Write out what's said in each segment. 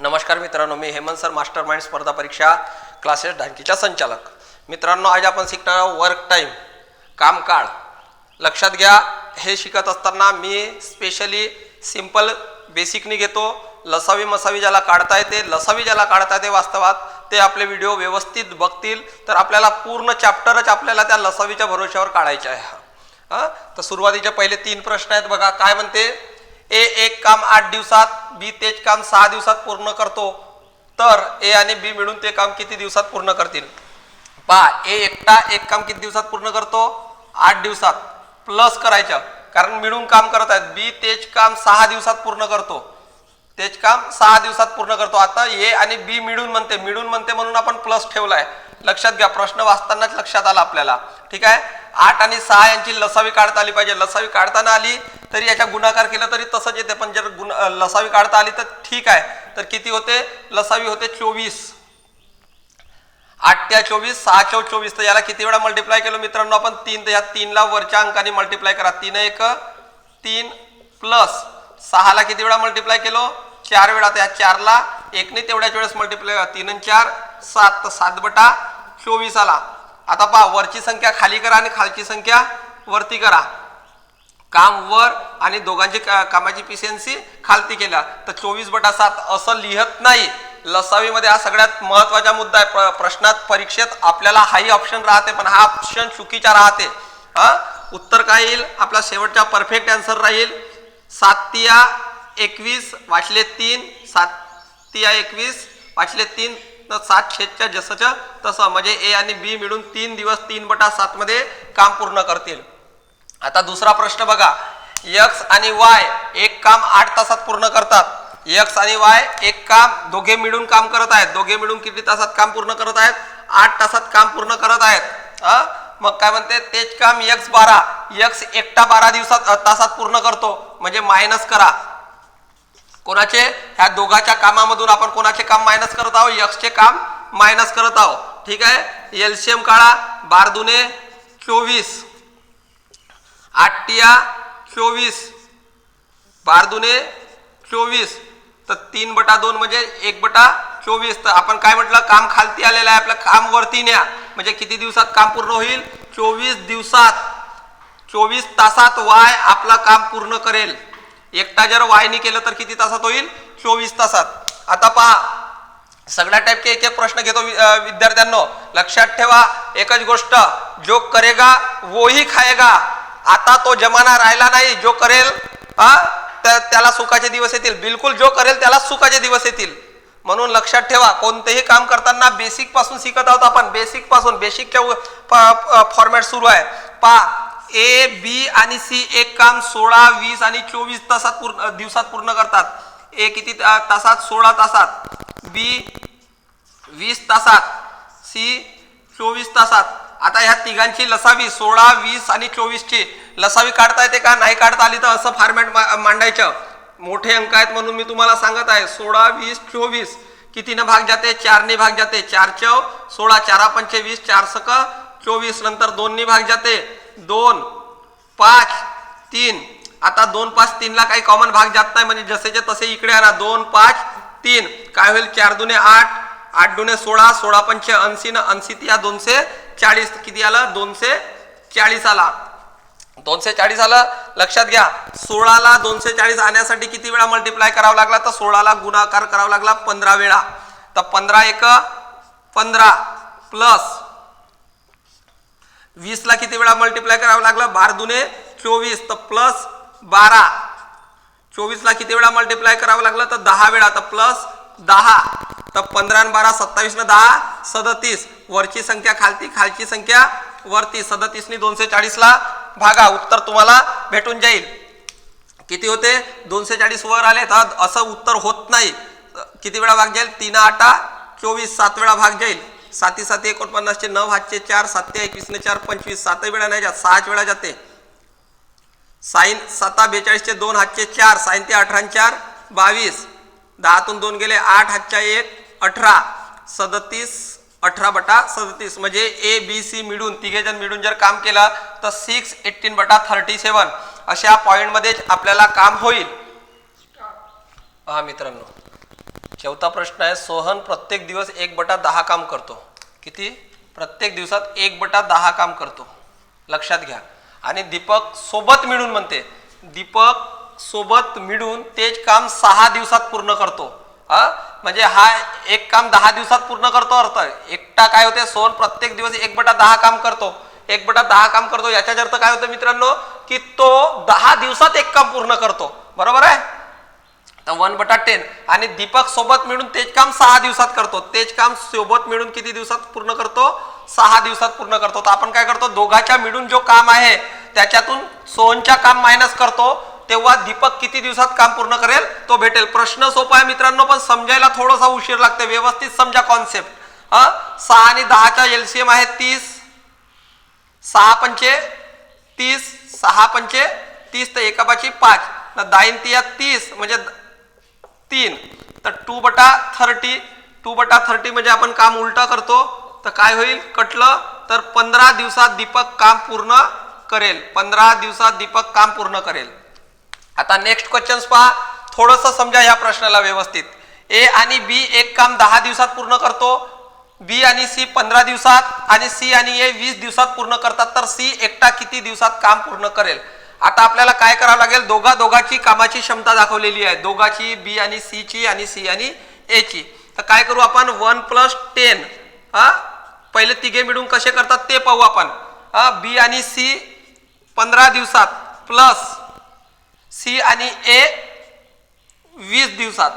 नमस्कार मित्रांनो मी हेमंत सर मास्टर माइंड स्पर्धा परीक्षा क्लासेस ढांकीचा संचालक. मित्रांनो आज आपण शिकणार आहोत वर्क टाईम कामकाळ. लक्षात घ्या हे शिकत असताना मी स्पेशली सिंपल बेसिकनी घेतो. लसावी मसावी ज्याला काढता येते लसावी ज्याला काढता येते वास्तवात ते आपले व्हिडिओ व्यवस्थित बघतील. तर आपल्याला पूर्ण चॅप्टरच आपल्याला त्या लसावीच्या भरोश्यावर काढायचे आहे. हा? तर सुरुवातीचे पहिले तीन प्रश्न आहेत बघा. काय म्हणते? ए एक काम आठ दिवसात बी तेच काम सहा दिवसात पूर्ण करतो. तर ए आणि बी मिळून ते काम किती दिवसात पूर्ण करतील? पहा ए एकटा एक काम किती दिवसात पूर्ण करतो? आठ दिवसात. प्लस करायचं. कारण मिळून काम करत आहेत. बी तेच काम सहा दिवसात पूर्ण करतो. तेच काम सहा दिवसात पूर्ण करतो. आता ए आणि बी मिळून म्हणते. मिळून म्हणते म्हणून आपण प्लस ठेवलाय. लक्षात घ्या प्रश्न वाचतानाच लक्षात आला आपल्याला. ठीक आहे? आठ आणि सहा यांची लसावी काढता आली पाहिजे. लसावी काढताना आली तरी याच्या गुणाकार केला तरी तसंच येते. पण जर गुण लसावी काढता आली तर ठीक आहे. तर किती होते? लसावी होते चोवीस. आठ त्या चोवीस सहा चौ चोवीस. तर याला किती वेळा मल्टिप्लाय केलं मित्रांनो? आपण तीन. तर या तीनला वरच्या अंकाने मल्टिप्लाय करा. तीन एक तीन प्लस सहाला किती वेळा मल्टिप्लाय केलो? चार वेळा. तर या चारला एकने तेवढ्याच वेळेस मल्टिप्लाय तीन आणि चार सात. तर सात बटा चोवीस आला. आता पहा वरची संख्या खाली करा आणि खालची संख्या वरती करा. काम वर आणि दोघांची का- कामाची पिशियन्सी खालती केल्या. तर चोवीस बटा सात असं लिहत नाही. लसावीमध्ये हा सगळ्यात महत्त्वाचा मुद्दा आहे. प्र- प्रश्नात परीक्षेत आपल्याला हाही ऑप्शन राहते पण हा ऑप्शन चुकीचा राहते. हा? उत्तर काय येईल? आपला शेवटचा परफेक्ट आन्सर राहील. साततिया एकवीस वाचले तीन साततिया एकवीस वाचले तीन तर सात छेदच्या जसंच्या तसं म्हणजे ए आणि बी मिळून तीन दिवस तीन बटा सात मध्ये काम पूर्ण करतील. आता दुसरा प्रश्न बघा. यक्स आणि वाय एक काम आठ तासात पूर्ण करतात. यक्स आणि वाय एक काम दोघे मिळून काम करत आहेत. दोघे मिळून किती तासात काम पूर्ण करत आहेत? आठ तासात काम पूर्ण करत आहेत. हा मग काय म्हणते? तेच काम यक्स बारा. यक्स एकटा बारा दिवसात तासात पूर्ण करतो. म्हणजे मायनस करा. कोणाचे? ह्या दोघाच्या कामामधून आपण कोणाचे काम मायनस करत आहोत? यक्सचे काम मायनस करत आहोत. ठीक आहे? एलसीएम काढा. बार दुने चोवीस. आठटिया चोवीस. बार दुने चोवीस. तर तीन बटा दोन म्हणजे एक बटा चोवीस. तर आपण काय म्हटलं? काम खालती आलेलं आहे. आपलं काम वरती न्या. म्हणजे किती दिवसात काम पूर्ण होईल? चोवीस दिवसात. चोवीस तासात वाय आपला काम पूर्ण करेल. एकटा जर वायनी केलं तर किती तासात होईल? चोवीस तासात. आता पहा सगळ्या टाईपचे एक एक प्रश्न घेतो वि- विद्यार्थ्यांनो. लक्षात ठेवा एकच गोष्ट जो करेगा वोही खाएगा आता तो जमाना राहिला नाही जो करेल हा त्याला सुखाचे दिवस येतील. बिलकुल जो करेल त्याला सुखाचे दिवस येतील. म्हणून लक्षात ठेवा कोणतेही काम करताना बेसिकपासून शिकत आहोत आपण. बेसिकपासून बेसिकच्या फॉर्मॅट सुरू आहे. पहा ए बी आणि सी एक काम सोळा वीस आणि चोवीस तासात पूर्ण दिवसात पूर्ण करतात. ए किती ता- तासात? सोळा तासात. बी वीस तासात. सी चोवीस तासात. आता ह्या तिघांची लसावी सोळा वीस आणि चोवीसची. लसावी काढता येते का? नाही काढता आली तर असं फॉर्मॅट मांडायचं. मोठे अंक आहेत म्हणून मी तुम्हाला सांगत आहे. सोळा वीस चोवीस. कितीनं भाग जाते? चारने भाग जाते. चार चव सोळा चारा पंचे वीस चार सक चोवीस. नंतर दोननी भाग जाते. दोन पाच तीन. आता दोन पाच तीनला काही कॉमन भाग जात नाही म्हणजे जसेचे तसे इकडे आणा. दोन पाच तीन. काय होईल? चार दुने आठ आठ दुने सोळा सोळा पंचे ऐंशी न ऐंशी या दोनशे चाळीस. किती आलं? दोनशे चाळीस आला. दोनशे चाळीस आलं? लक्षात घ्या. सोळाला दोनशे चाळीस आणण्यासाठी किती वेळा मल्टिप्लाय करावा लागला? तर सोळाला गुणाकार करावा लागला पंधरा वेळा. तर पंधरा एक पंधरा प्लस वीसला किती वेळा मल्टिप्लाय करावं लागलं? बार दुने चोवीस. तर प्लस बारा. चोवीसला किती वेळा मल्टिप्लाय करावं लागलं? तर दहा वेळा. तर प्लस दहा. तर पंधरा बारा सत्तावीस न दहा सदतीस. वरची संख्या खालती खालची संख्या वरती. सदतीसनी दोनशे चाळीसला भागा. उत्तर तुम्हाला भेटून जाईल. किती होते? दोनशे चाळीस वर आले तर असं उत्तर होत नाही. किती वेळा भाग जाईल? तीन आठा चोवीस. सात वेळा भाग जाईल. साती साती एकोणपन्नासचे नऊ हातचे चार सातशे एकवीसने चार पंचवीस सातही वेळा नाही जात सहाच वेळा जाते. साईन सता बेचाळीसचे दोन हातचे चार साईन ते अठरा चार बावीस. दहातून दोन गेले आठ हातच्या एक अठरा. सदतीस अठरा बटा सदतीस. म्हणजे ए बी सी मिळून तिघे जण मिळून जर काम केलं तर सिक्स एट्टीन बटा थर्टी सेवन अशा पॉईंटमध्येच आपल्याला काम होईल. हा मित्रांनो. चौथा प्रश्न आहे सोहन प्रत्येक दिवस एक बटा दहा काम करतो. किती? प्रत्येक दिवसात एक बटा दहा काम करतो. लक्षात घ्या. आणि दीपक सोबत मिळून म्हणते दीपक सोबत मिळून तेच काम सहा दिवसात पूर्ण करतो. हा? म्हणजे हा एक काम दहा दिवसात पूर्ण करतो अर्थ एकटा काय होते? सोहन प्रत्येक दिवस एक बटा दहा काम करतो. एक बटा दहा काम करतो. याच्याच अर्थ काय होतं मित्रांनो? की तो दहा दिवसात एक काम पूर्ण करतो. बरोबर आहे? वन बटा टेन. आणि दीपक सोबत मिळून तेच काम सहा दिवसात करतो. तेच काम सोबत मिळून किती दिवसात पूर्ण करतो? सहा दिवसात पूर्ण करतो. तर आपण काय करतो? दोघाच्या मिळून जो काम आहे त्याच्यातून सोहनच्या काम मायनस करतो. तेव्हा दीपक किती दिवसात काम पूर्ण करेल? तो भेटेल. प्रश्न सोपा आहे मित्रांनो पण समजायला थोडासा उशीर लागते व्यवस्थित समजा कॉन्सेप्ट हा? सहा आणि दहाच्या एलसीएम आहे तीस. सहा पंचे तीस. सहा पंचे तीस. तर एका पाची. पाच दाईन तिया तीस. म्हणजे तीन. तर टू बटा थर्टी टू बटा थर्टी म्हणजे आपण काम उलटा करतो. तर काय होईल? कटलं. तर पंधरा दिवसात दीपक काम पूर्ण करेल. पंधरा दिवसात दीपक काम पूर्ण करेल. आता नेक्स्ट क्वेश्चन्स पहा. थोडंसं समजा या प्रश्नाला व्यवस्थित. ए आणि बी एक काम दहा दिवसात पूर्ण करतो. बी आणि सी पंधरा दिवसात आणि सी आणि ए वीस दिवसात पूर्ण करतात. तर सी एकटा किती दिवसात काम पूर्ण करेल? आता आपल्याला काय करावं लागेल? दोघा दोघाची कामाची क्षमता दाखवलेली आहे. दोघाची बी आणि सी ची आणि सी आणि ए ची. तर काय करू आपण? One plus ten. हा? पहिले तिघे मिळून कसे करतात ते पाहू आपण. हा? बी आणि सी पंधरा दिवसात प्लस सी आणि ए वीस दिवसात.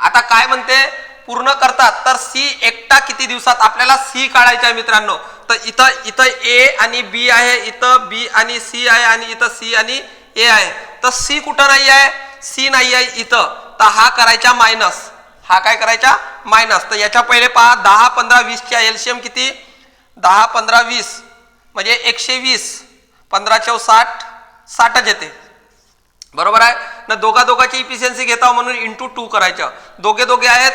आता काय म्हणते? पूर्ण करतात. तर सी एकटा किती दिवसात? आपल्याला सी काढायचा आहे मित्रांनो. तर इथं इथं ए आणि बी आहे इथं बी आणि सी आहे आणि इथं सी आणि ए आहे. तर सी कुठं नाही आहे? सी नाही आहे इथं. तर हा करायचा मायनस हा काय करायचा? मायनस तर याच्या पहिले पहा दहा पंधरा वीसच्या एल्शियम किती? दहा पंधरा वीस. म्हणजे एकशे वीस. पंधरा चौ साठ. साठच येते. बरोबर आहे? ना दोघा दोघाची इफिशियन्सी घेता म्हणून इंटू टू करायचं. दोघे दोघे आहेत?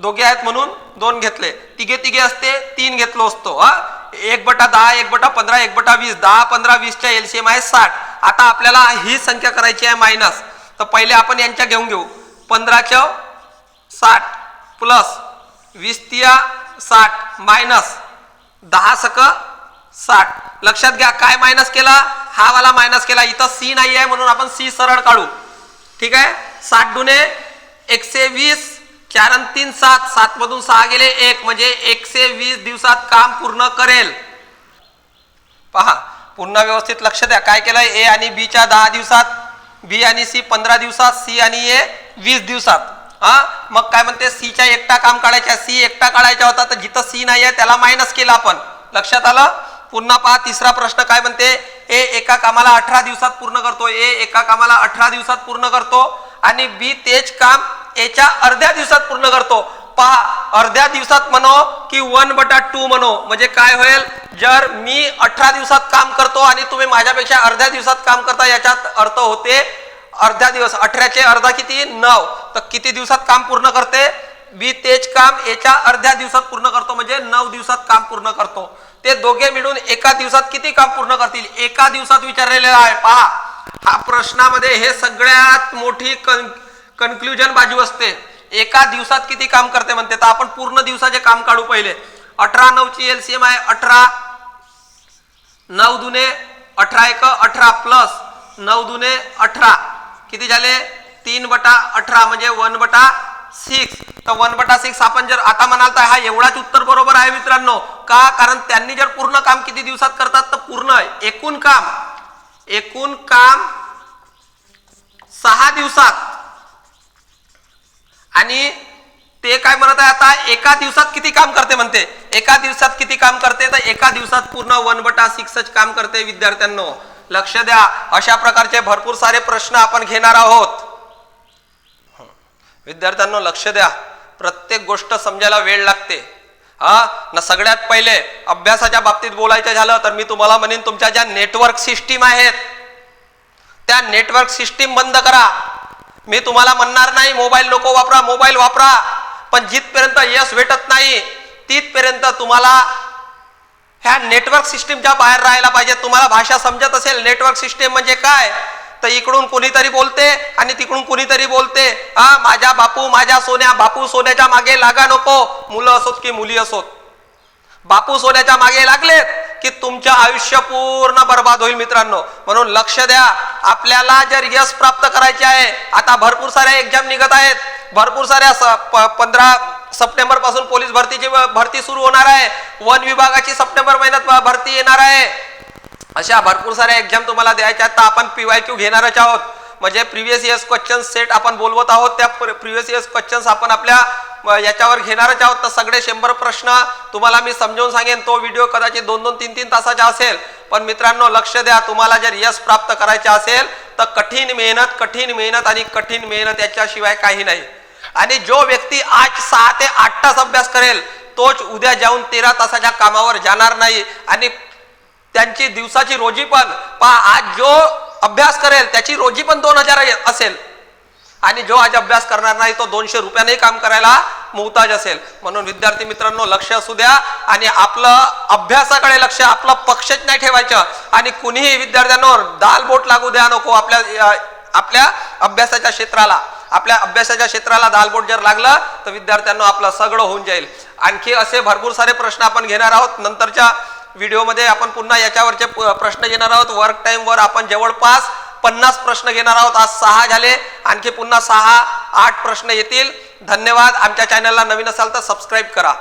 दोघे आहेत म्हणून दोन घेतले. तिघे तिघे असते तीन घेतलो असतो. हा? एक बटा दहा एक बटा पंधरा एक बटा वीस. दहा पंधरा वीसच्या एलसीएम आहे साठ. आता आपल्याला ही संख्या करायची आहे मायनस तर पहिले आपण यांच्या घेऊन घेऊ. पंधराच्या साठ प्लस वीस तिया साठ मायनस दहा सक साठ. लक्षात घ्या काय मायनस केला? हा वाला मायनस केला. इथं सी नाही आहे म्हणून आपण सी सरळ काढू. ठीक आहे? साठ दुने एकशे वीस चार आणि तीन सात सात मधून सहा गेले एक म्हणजे एकशे वीस दिवसात काम पूर्ण करेल. पहा पुन्हा व्यवस्थित लक्ष द्या. काय केलंय? ए आणि बी च्या दहा दिवसात बी आणि सी पंधरा दिवसात सी आणि ए वीस दिवसात. हा? मग काय म्हणते? सी च्या एकटा काम काढायच्या सी एकटा काढायचा होता तर जिथं सी नाही आहे त्याला मायनस केला आपण. लक्षात आलं? पुन्हा पहा तिसरा प्रश्न काय म्हणते? ए एका कामाला अठरा दिवसात पूर्ण करतो ए एका कामाला अठरा दिवसात पूर्ण करतो आणि बी तेच काम याच्या अर्ध्या दिवसात पूर्ण करतो. पहा अर्ध्या दिवसात म्हणो की वन बटा टू म्हणो. म्हणजे काय होईल? जर मी अठरा दिवसात काम करतो आणि तुम्ही माझ्यापेक्षा अर्ध्या दिवसात काम करता याच्यात अर्थ होते अर्ध्या दिवस. अठराचे अर्धा किती? नऊ. तर किती दिवसात काम पूर्ण करते? मी तेच काम याच्या अर्ध्या दिवसात पूर्ण करतो. म्हणजे नऊ दिवसात काम पूर्ण करतो. ते दोघे मिळून एका दिवसात किती काम पूर्ण करतील? एका दिवसात विचारलेलं आहे. पहा हा प्रश्नामध्ये हे सगळ्यात मोठी कन्क्लुजन बाजू असते. एका दिवसात किती काम करते म्हणते? तर आपण पूर्ण दिवसाचे काम काढू पहिले. अठरा नऊची एलसीएम आहे अठरा. नऊ दुने अठरा एक अठरा प्लस नऊ दुने अठरा. किती झाले? तीन बटा अठरा म्हणजे वन बटा सिक्स तर वन बटा सिक्स आपण जर आता म्हणाल तर हा एवढाच उत्तर बरोबर आहे मित्रांनो. का? कारण त्यांनी जर पूर्ण काम किती दिवसात करतात? तर पूर्ण एकूण काम एकूण काम सहा दिवसात. आणि ते काय म्हणत आहे आता एका दिवसात किती काम करते म्हणते? एका दिवसात किती काम करते? तर एका दिवसात पूर्ण वन बटा सिक्सच काम करते विद्यार्थ्यांनो. लक्ष द्या अशा प्रकारचे भरपूर सारे प्रश्न आपण घेणार आहोत. विद्यार्थ्यांना लक्ष द्या. प्रत्येक गोष्ट समजायला वेळ लागते. हा? ना सगळ्यात पहिले अभ्यासाच्या बाबतीत बोलायचं झालं तर मी तुम्हाला म्हणेन तुमच्या ज्या नेटवर्क सिस्टीम आहेत त्या नेटवर्क सिस्टीम बंद करा. मी तुम्हाला म्हणणार नाही मोबाईल नको वापरा मोबाईल वापरा. पण जिथपर्यंत यश भेटत नाही तिथपर्यंत तुम्हाला ह्या नेटवर्क सिस्टीमच्या बाहेर राहायला पाहिजे. तुम्हाला भाषा समजत असेल नेटवर्क सिस्टीम म्हणजे काय? तर इकडून कुणीतरी बोलते आणि तिकडून कुणीतरी बोलते हा माझ्या बापू माझ्या सोन्या बापू सोन्याच्या मागे लागा नको. मुलं असोत की मुली असोत. बापू सोन्याच्या मागे लागलेत. की तुमचं आयुष्य पूर्ण बर्बाद होईल मित्रांनो. म्हणून लक्ष द्या आपल्याला जर यश प्राप्त करायचे आहे आता भरपूर साऱ्या एक्झाम निघत आहेत. भरपूर साऱ्या स- प- पंधरा सप्टेंबरपासून पोलीस भरतीची भरती सुरू होणार आहे. वन विभागाची सप्टेंबर महिन्यात भरती येणार आहे. अशा भरपूर साऱ्या एक्झाम तुम्हाला द्यायच्या आहेत. तर आपण पीवाय क्यू घेणारच आहोत. म्हणजे प्रिव्हियस इयर्स क्वेश्चन सेट आपण बोलवत आहोत. त्या प्रिव्हियस इयर्स क्वेश्चन्स आपण आपल्या याच्यावर घेणारच आहोत. तर सगळे शंभर प्रश्न तुम्हाला मी समजावून सांगेन. तो व्हिडिओ कदाचित दोन दोन तीन तीन तासाचा असेल. पण मित्रांनो लक्ष द्या तुम्हाला जर यश प्राप्त करायचे असेल तर कठीण मेहनत कठीण मेहनत आणि कठीण मेहनत याच्याशिवाय काही नाही. आणि जो व्यक्ती आज सहा ते आठ तास अभ्यास करेल तोच उद्या जाऊन तेरा तासाच्या कामावर जाणार नाही. आणि त्यांची दिवसाची रोजी पण पहा आज जो अभ्यास करेल त्याची रोजी पण दोन हजार असेल. आणि जो आज अभ्यास करणार नाही तो दोनशे रुपयाने काम करायला मोहताज असेल. म्हणून विद्यार्थी मित्रांनो लक्ष असू द्या आणि आपलं अभ्यासाकडे लक्ष आपलं पक्षच नाही ठेवायचं. आणि कुणीही विद्यार्थ्यांवर दाल बोट लागू द्या नको आपल्या आपल्या अभ्यासाच्या क्षेत्राला. आपल्या अभ्यासाच्या क्षेत्राला दालबोट जर लागलं तर विद्यार्थ्यांना आपलं सगळं होऊन जाईल. आणखी असे भरपूर सारे प्रश्न आपण घेणार आहोत. नंतरच्या व्हिडिओमध्ये आपण पुन्हा याच्यावरचे प्रश्न घेणार आहोत. वर्क टाईमवर आपण जवळपास पन्नास प्रश्न घेणार आहोत. आज सहा झाले. आणखी पुन्हा सहा आठ प्रश्न येतील. धन्यवाद. आमच्या चॅनलला नवीन असाल तर सबस्क्राईब करा.